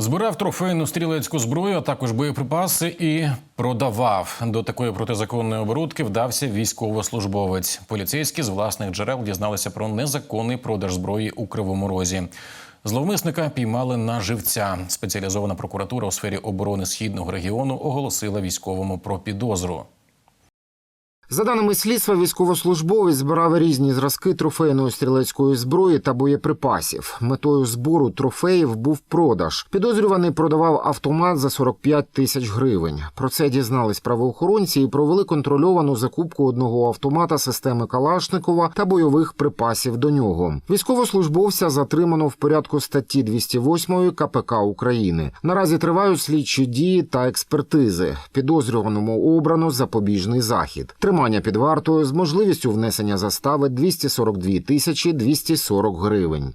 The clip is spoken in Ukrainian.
Збирав трофейну стрілецьку зброю, а також боєприпаси і продавав. До такої протизаконної оборудки вдався військовослужбовець. Поліцейські з власних джерел дізналися про незаконний продаж зброї у Кривому Розі. Зловмисника піймали на живця. Спеціалізована прокуратура у сфері оборони східного регіону оголосила військовому про підозру. За даними слідства, військовослужбовець збирав різні зразки трофейної стрілецької зброї та боєприпасів. Метою збору трофеїв був продаж. Підозрюваний продавав автомат за 45 тисяч гривень. Про це дізнались правоохоронці і провели контрольовану закупку одного автомата системи Калашникова та бойових припасів до нього. Військовослужбовця затримано в порядку статті 208 КПК України. Наразі тривають слідчі дії та експертизи. Підозрюваному обрано запобіжний захід. Тримання під вартою з можливістю внесення застави 242 тисячі 240 гривень.